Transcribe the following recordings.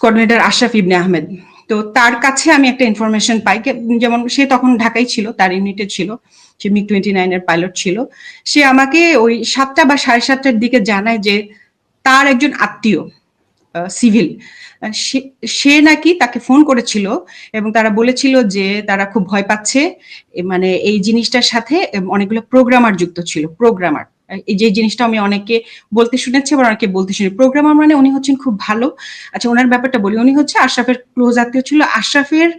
Coordinator Ashraf ইবনে আহমেদ তো তার কাছে আমি একটা ইনফরমেশন পাই যেমন সে তখন ঢাকায় ছিল, তার ইউনিটে ছিল, সে মিগ টোয়েন্টি নাইনের পাইলট ছিল। সে আমাকে ওই সাতটা বা সাড়ে সাতটার দিকে জানায় যে তার একজন আত্মীয় সিভিল সে নাকি তাকে ফোন করেছিল এবং তারা বলেছিল যে তারা খুব ভয় পাচ্ছে। মানে এই জিনিসটার সাথে অনেকগুলো প্রোগ্রামার যুক্ত ছিল প্রোগ্রামার যে জিনিসটা আমি অনেকে বলতে শুনেছি, আবার অনেকে বলতে শুনি। প্রোগ্রামার মানে উনি হচ্ছেন খুব ভালো। আচ্ছা ওনার ব্যাপারটা বলি। উনি হচ্ছে আশরাফের ক্লোজ আত্মীয় ছিল। আশরাফের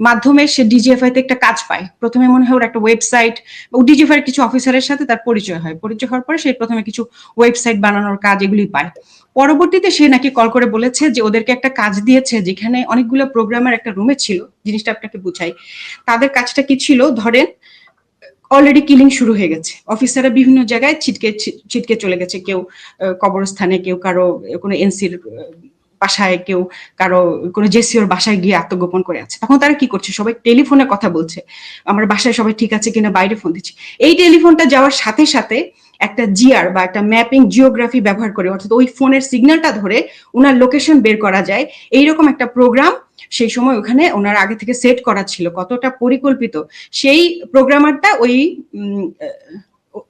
মাধ্যমে সে ডিজিএফআই তে একটা কাজ পায়। প্রথমে মনে হয় ওর একটা ওয়েবসাইট ডিজিএফআই কিছু অফিসারের সাথে তার পরিচয় হয়। পরিচয় হওয়ার পরে সে প্রথমে কিছু ওয়েবসাইট বানানোর কাজ এগুলি পায়। পরবর্তীতে সে নাকি কল করে বলেছে যে ওদেরকে একটা কাজ দিয়েছে, যেখানে অনেকগুলো প্রোগ্রামের একটা রুমে ছিল। জিনিসটা আপনাকে বুঝাই। তাদের কাজটা কি ছিল? ধরেন অলরেডি কিলিং শুরু হয়ে গেছে। অফিসাররা বিভিন্ন জায়গায় ছিটকে ছিটকে চলে গেছে। কেউ কবরস্থানে, কেউ কারও, কোনো এনসির বাসায় কেউ কারও, কোনো জেসিওর বাসায় গিয়ে আত্মগোপন করে আছে। তখন তারা কি করছে? সবাই টেলিফোনে কথা বলছে। আমার বাসায় সবাই ঠিক আছে কিনা বাইরে ফোন দিচ্ছে। এই টেলিফোনটা যাওয়ার সাথে সাথে একটা জিআর বা একটা ম্যাপিং জিওগ্রাফি ব্যবহার করে, অর্থাৎ ওই ফোনের সিগন্যালটা ধরে ওনার লোকেশন বের করা যায়। এইরকম একটা প্রোগ্রাম সেই সময় ওখানে ওনার আগে থেকে সেট করা ছিল। কতটা পরিকল্পিত সেই প্রোগ্রামারটা ওই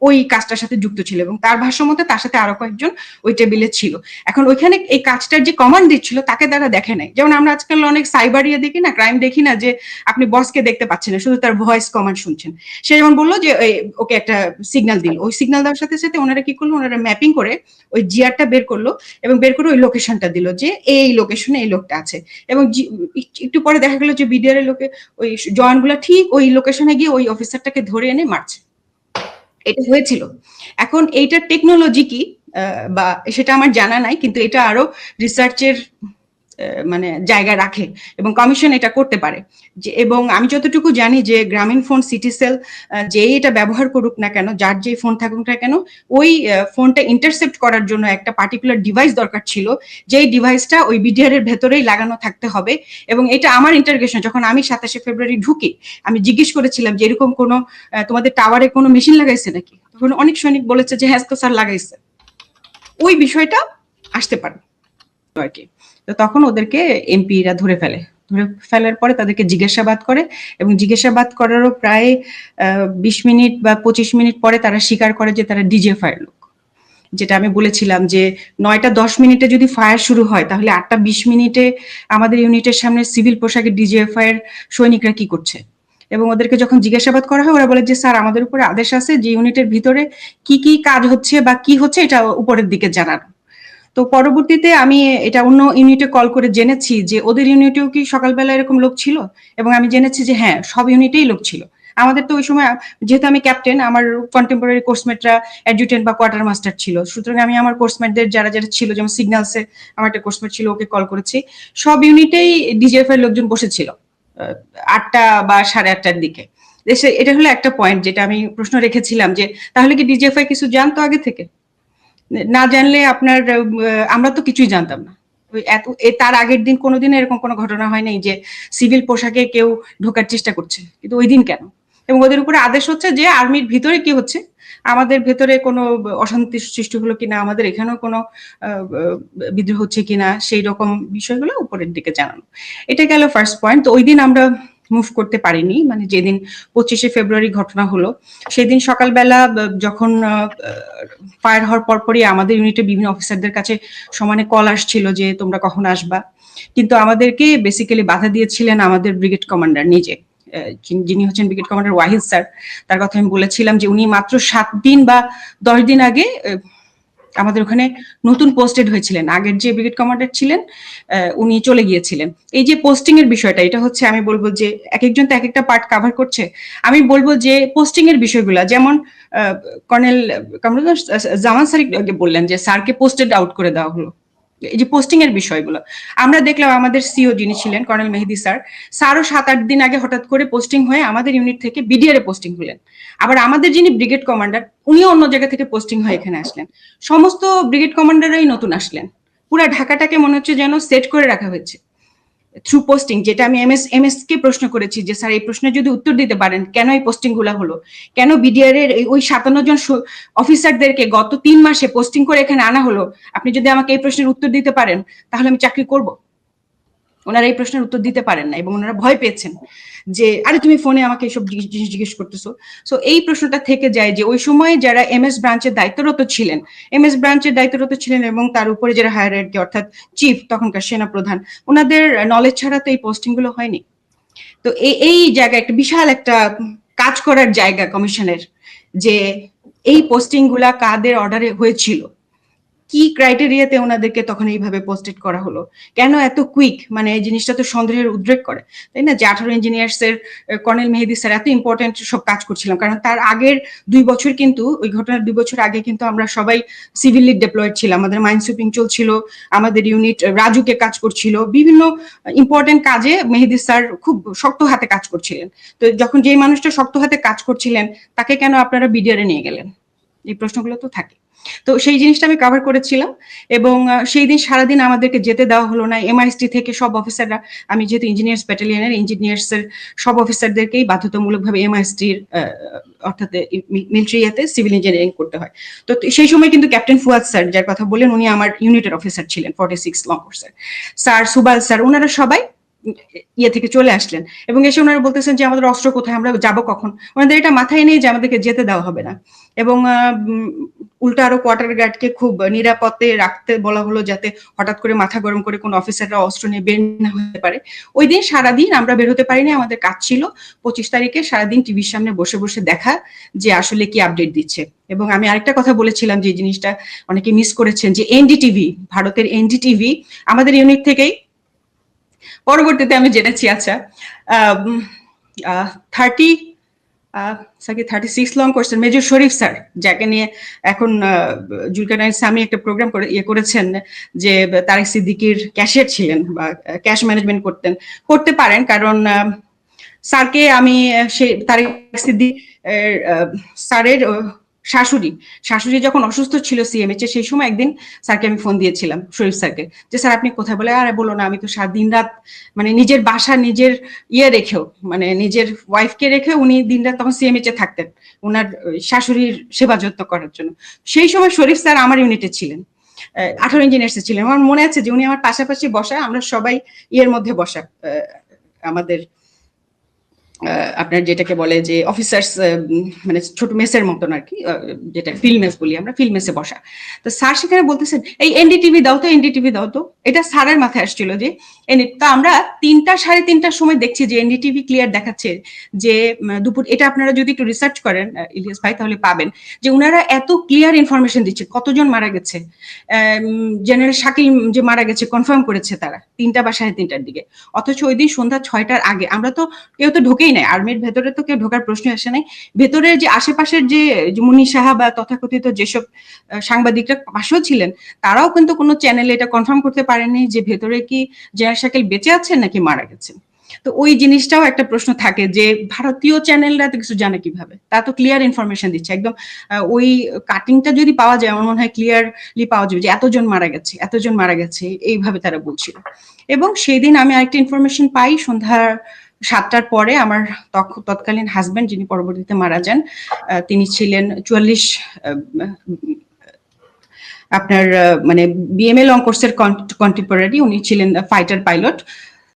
ওই কাজটার সাথে যুক্ত ছিল এবং তার ভাষ্য মতে তার সাথে আরও কয়েকজন ওই টেবিলে ছিল। এখন ওইখানে এই কাজটার যে কমান্ড দিচ্ছিল তাকে তারা দেখে নাই। যেমন আমরা আজকাল অনেক সাইবার ইয়ে দেখি না ক্রাইম দেখি না যে আপনি বসকে দেখতে পাচ্ছেন না, শুধু তার ভয়েস কমান্ড শুনছেন। সে যেমন বলল যে ওকে একটা সিগন্যাল দিল। ওই সিগন্যাল দেওয়ার সাথে সাথে ওনারা কি করল? ওনারা ম্যাপিং করে ওই জিআরটা বের করল এবং বের করে ওই লোকেশনটা দিল যে, এই লোকেশনে এই লোকটা আছে। এবং একটু পরে দেখা গেলো যে বিডিআর এর লোকে ওই জওয়ানগুলো ঠিক ওই লোকেশনে গিয়ে ওই অফিসারটাকে ধরে এনে মারছে। এটা হয়েছিল। এখন এইটার টেকনোলজি কি? বা সেটা আমার জানা নাই, কিন্তু এটা আরও রিসার্চের মানে জায়গা রাখে এবং কমিশন এটা করতে পারে। যে, এবং আমি যতটুকু জানি যে, গ্রামীণ ফোন সিটি সেল যে এটা ব্যবহার করুক না কেন, যার যে ফোন থাকুক না কেন, ওই ফোনটা ইন্টারসেপ্ট করার জন্য একটা পার্টিকুলার ডিভাইস দরকার ছিল, যেই ডিভাইসটা ওই বিডিআর এর ভেতরেই লাগানো থাকতে হবে। এবং এটা আমার ইন্টারগেশন যখন আমি সাতাশে ফেব্রুয়ারি ঢুকি, আমি জিজ্ঞেস করেছিলাম যে, এরকম কোনো তোমাদের টাওয়ারে কোনো মেশিন লাগাইছে নাকি? তখন অনেক সৈনিক বলেছে যে হ্যাঁ স্যার লাগাইছে। ওই বিষয়টা আসতে পারে। আর কি তো তখন ওদেরকে এমপিরা ধরে ফেলে। ধরে ফেলার পরে তাদেরকে জিজ্ঞাসাবাদ করে এবং জিজ্ঞাসাবাদ করারও প্রায় বিশ মিনিট বা পঁচিশ মিনিট পরে তারা স্বীকার করে যে তারা ডিজে ফায়ার লোক। যেটা আমি বলেছিলাম যে নয়টা দশ মিনিটে যদি ফায়ার শুরু হয়, তাহলে আটটা বিশ মিনিটে আমাদের ইউনিটের সামনে সিভিল পোশাকে ডিজিএফআই এর সৈনিকরা কি করছে? এবং ওদেরকে যখন জিজ্ঞাসাবাদ করা হয়, ওরা বলে যে, স্যার, আমাদের উপরে আদেশ আছে যে ইউনিটের ভিতরে কি কি কাজ হচ্ছে বা কি হচ্ছে এটা উপরের দিকে জানানো। তো পরবর্তীতে আমি এটা অন্য ইউনিটে কল করে জেনেছি যে ওদের ইউনিটেও কি সকালবেলা এরকম লোক ছিল? এবং আমি জেনেছি যে হ্যাঁ সব ইউনিটেই লোক ছিল। আমাদের তো ওই সময়, যেহেতু আমি ক্যাপ্টেন আমার কন্টেম্পোরারি কোর্সমেটরা অ্যাডজুটেন্ট বা কোয়ার্টার মাস্টার ছিল। সুতরাং আমি আমার কোর্সমেটদের যারা যারা ছিল, যেমন সিগন্যালসে আমার একটা কোর্সমেট ছিল, ওকে কল করেছি। সব ইউনিটেই ডিজিএফ এর লোকজন বসেছিল আটটা বা সাড়ে আটটার দিকে। এটা হলো একটা পয়েন্ট যেটা আমি প্রশ্ন রেখেছিলাম যে, তাহলে কি ডিজিএফআই কিছু জানতো আগে থেকে? না জানলে আপনার আমরা তো কিছুই জানতাম না। তার আগের দিন কোনোদিন এরকম কোনো ঘটনা হয় নাই যে সিভিল পোশাকে কেউ ঢোকার চেষ্টা করছে। কিন্তু ওই দিন কেন? এবং ওদের উপরে আদেশ হচ্ছে যে আর্মির ভিতরে কি হচ্ছে? আমাদের ভেতরে কোনো অশান্তি সৃষ্টি হলো কিনা? আমাদের এখানেও কোনো বিদ্রোহ হচ্ছে কিনা? সেই রকম বিষয়গুলো উপরের দিকে জানানো। এটা গেল ফার্স্ট পয়েন্ট তো ওই দিন আমরা মুভ করতে পারিনি। মানে যেদিন পঁচিশে ফেব্রুয়ারি ঘটনা হলো, সেদিন সকালবেলা যখন ফায়ার হওয়ার পরপরই আমাদের ইউনিটে বিভিন্ন অফিসারদের কাছে সমানে কল আসছিল যে, তোমরা কখন আসবা? কিন্তু আমাদেরকে বেসিক্যালি বাধা দিয়েছিলেন আমাদের ব্রিগেড কমান্ডার নিজে। যিনি হচ্ছেন ব্রিগেড কমান্ডার ওয়াহিদ স্যার, তার কথা আমি বলেছিলাম যে, উনি মাত্র সাত দিন বা দশ দিন আগে আমাদের ওখানে নতুন পোস্টেড হয়েছিলেন। আগের যে ব্রিগেড কমান্ডার ছিলেন উনি চলে গিয়েছিলেন। এই যে পোস্টিং এর বিষয়টা, এটা হচ্ছে আমি বলব যে এক একজন তো এক একটা পার্ট কাভার করছে। আমি বলব যে পোস্টিং এর বিষয়গুলা, যেমন কর্নেল জামান স্যার বললেন যে, স্যারকে পোস্টেড আউট করে দেওয়া হলো। এই যে পোস্টিং এর বিষয়গুলো। আমরা দেখলাম আমাদের সিও যিনি ছিলেন, কর্নেল মেহেদি স্যার, স্যারও সাত আট দিন আগে হঠাৎ করে পোস্টিং হয়ে আমাদের ইউনিট থেকে বিডিআর এ পোস্টিং হলেন। আবার আমাদের যিনি ব্রিগেড কমান্ডার উনিও অন্য জায়গা থেকে পোস্টিং হয়ে এখানে আসলেন। সমস্ত ব্রিগেড কমান্ডাররাই নতুন আসলেন। পুরা ঢাকাটাকে মনে হচ্ছে যেন সেট করে রাখা হয়েছে। থ্রু পোস্টিং যেটা আমি এমএস এমএস কে প্রশ্ন করেছি যে, স্যার, এই প্রশ্নের যদি উত্তর দিতে পারেন, কেন এই পোস্টিংগুলা হলো? কেন বিডিআর এর ওই সাতান্ন জন অফিসারদেরকে গত তিন মাসে পোস্টিং করে এখানে আনা হলো? আপনি যদি আমাকে এই প্রশ্নের উত্তর দিতে পারেন, তাহলে আমি চাকরি করব। ওনারা এই প্রশ্নের উত্তর দিতে পারেন না এবং ওনারা ভয় পেয়েছেন যে, আরে, তুমি ফোনে আমাকে এইসব জিনিস জিজ্ঞেস করতেছো? সো এই প্রশ্নটা থেকে যায় যে, ওই সময় যারা এম এস ব্রাঞ্চের দায়িত্বরত ছিলেন এম এস ব্রাঞ্চের দায়িত্বরত ছিলেন এবং তার উপরে যারা হায়ার অর্থাৎ চিফ তখনকার সেনা প্রধান, ওনাদের নলেজ ছাড়া তো এই পোস্টিংগুলো হয়নি। তো এই এই জায়গায় একটা বিশাল একটা কাজ করার জায়গা কমিশনের যে, এই পোস্টিংগুলা কাদের অর্ডারে হয়েছিল। কি ক্রাইটেরিয়াতে ওনাদেরকে তখন এইভাবে পোস্টেড করা হলো? কেন এত কুইক মানে এই জিনিসটা তো সন্দেহের উদ্রেক করে, তাই না? যে আঠারো ইঞ্জিনিয়ার্স এর কর্নেল মেহেদি স্যার এত ইম্পর্টেন্ট সব কাজ করছিলাম। কারণ তার আগের দুই বছর কিন্তু, ওই ঘটনার দুই বছর আগে কিন্তু আমরা সবাই সিভিলি ডেপ্লয়েড ছিলাম। আমাদের মাইন্ড সুইপিং চলছিল, আমাদের ইউনিট রাজুকে কাজ করছিল, বিভিন্ন ইম্পর্টেন্ট কাজে মেহেদি স্যার খুব শক্ত হাতে কাজ করছিলেন। তো যখন যেই মানুষটা শক্ত হাতে কাজ করছিলেন, তাকে কেন আপনারা বিডিআরে নিয়ে গেলেন? এই প্রশ্নগুলো তো থাকে। তো সেই জিনিসটা আমি কাভার করেছিলাম এবং সেই দিন সারাদিন আমাদেরকে যেতে দেওয়া হলো না। এমআইএসটি থেকে সব অফিসাররা আমি যেহেতু ইঞ্জিনিয়ার্স ব্যাটালিয়নের ইঞ্জিনিয়ার্স এর সব অফিসারদেরকেই বাধ্যতামূলকভাবে এমআইএসটির অর্থাৎ মিলিটারিয়াতে সিভিল ইঞ্জিনিয়ারিং করতে হয়। তো সেই সময় কিন্তু ক্যাপ্টেন ফুয়াদ স্যার যার কথা বলেন উনি আমার ইউনিটের অফিসার ছিলেন ফর্টি সিক্স লং কোর্সের স্যার সুবাল স্যার ওনারা সবাই ইয়ে থেকে চলে আসলেন এবং এসে ওনারা বলতেছেন যে, আমাদের অস্ত্র কোথায়? আমরা যাব কখন? ওনাদের এটা মাথায় নেই যে, আমাদেরকে যেতে দেওয়া হবে না। এবং উল্টা আরও কোয়ার্টার গার্ডকে খুব নিরাপদে রাখতে বলা হলো যাতে হঠাৎ করে মাথা গরম করে কোন অফিসাররা অস্ত্র নিয়ে বের না হতে পারে। ওই দিন সারাদিন আমরা বের হতে পারিনি, আমাদের কাজ ছিল। পঁচিশ তারিখে সারাদিন টিভির সামনে বসে বসে দেখা যে আসলে কি আপডেট দিচ্ছে। এবং আমি আরেকটা কথা বলেছিলাম যে জিনিসটা অনেকে মিস করেছেন যে এনডিটিভি ভারতের এনডিটিভি আমাদের ইউনিট থেকেই পরবর্তীতে আমি জেনেছি আচ্ছা thirty Psaki thirty six long question major Sharif sir যাকে নিয়ে এখন জুলকানাইন সামি একটা প্রোগ্রাম করে ইয়ে করেছেন যে, তারেক সিদ্দিকির ক্যাশিয়ার ছিলেন বা ক্যাশ ম্যানেজমেন্ট করতেন। করতে পারেন, কারণ স্যারকে আমি সে তারেক সিদ্দিক স্যারের শাশুড়ি শাশুড়ি যখন অসুস্থ ছিল সিএমএইচ সেই সময় একদিন স্যারকে আমি ফোন দিয়েছিলাম, শরীফ স্যারকে, যে স্যার আপনি কোথায়? বলে, আরে বলো না, আমি তো সাত দিন রাত মানে নিজের বাসা, নিজের ইয়ে রেখেও মানে নিজের ওয়াইফকে রেখে উনি দিন রাত তখন সিএমএইচ এ থাকতেন ওনার শাশুড়ির সেবা যত্ন করার জন্য। সেই সময় শরীফ স্যার আমার ইউনিটে ছিলেন আঠারো ইঞ্জিনিয়ার্স ছিলেন। আমার মনে আছে যে উনি আমার পাশাপাশি বসা আমরা সবাই ইয়ের মধ্যে বসা আমাদের আপনার যেটাকে বলে যে অফিসার্স মানে ছোট মেসের মতন আর কি যেটা ফিল্ড মেস বলি আমরা ফিল্ড মেসে বসা। তো স্যার সেখানে বলতেছেন, এই এনডিটিভি দাও তো এনডিটিভি দাও তো। এটা স্যারের মাথায় আসছিল যে তো আমরা তিনটা, সাড়ে তিনটার সময় দেখছি যে এনডিটিভি ক্লিয়ার দেখাচ্ছে যে দুপুর, এটা আপনারা যদি একটু রিসার্চ করেন ইলিয়াস ভাই, তাহলে পাবেন যে ওনারা এত ক্লিয়ার ইনফরমেশন দিচ্ছে, কতজন মারা গেছে। জেনারেল শাকিল যে মারা গেছে কনফার্ম করেছে তারা, তিনটা বা সাড়ে তিনটার দিকে। অথচ ওই দিন সন্ধ্যা ছয়টার আগে, আমরা তো কেউ তো ঢোকেই নাই আর্মির ভেতরে তো কেউ ঢোকার প্রশ্ন আসে নাই। ভেতরের যে আশেপাশের যে মুনি সাহা বা তথাকথিত যেসব সাংবাদিকরা পাশেও ছিলেন, তারাও কিন্তু কোনো চ্যানেলে এটা কনফার্ম করতে পারেনি যে ভেতরে কি জেনারেল শাকিল বেঁচে আছেন নাকি মারা গেছেন তো ওই জিনিসটাও একটা প্রশ্ন থাকে যে ভারতীয় চ্যানেলরা তো কিছু জানে কীভাবে? তা তো ক্লিয়ার ইনফরমেশন দিচ্ছে। একদম ওই কাটিংটা যদি পাওয়া যায়, আমার মনে হয় ক্লিয়ারলি পাওয়া যাবে যে এতজন মারা গেছে, এতজন মারা গেছে, এইভাবে তারা বলছিল। এবং সেই দিন আমি আরেকটা ইনফরমেশন পাই সন্ধ্যা সাতটার পরে আমার তৎকালীন হাজবেন্ড যিনি পরবর্তীতে মারা যান তিনি ছিলেন চুয়াল্লিশ আপনার মানে বিএমএল অঙ্কোর্সের কন্টেম্পোরারি উনি ছিলেন ফাইটার পাইলট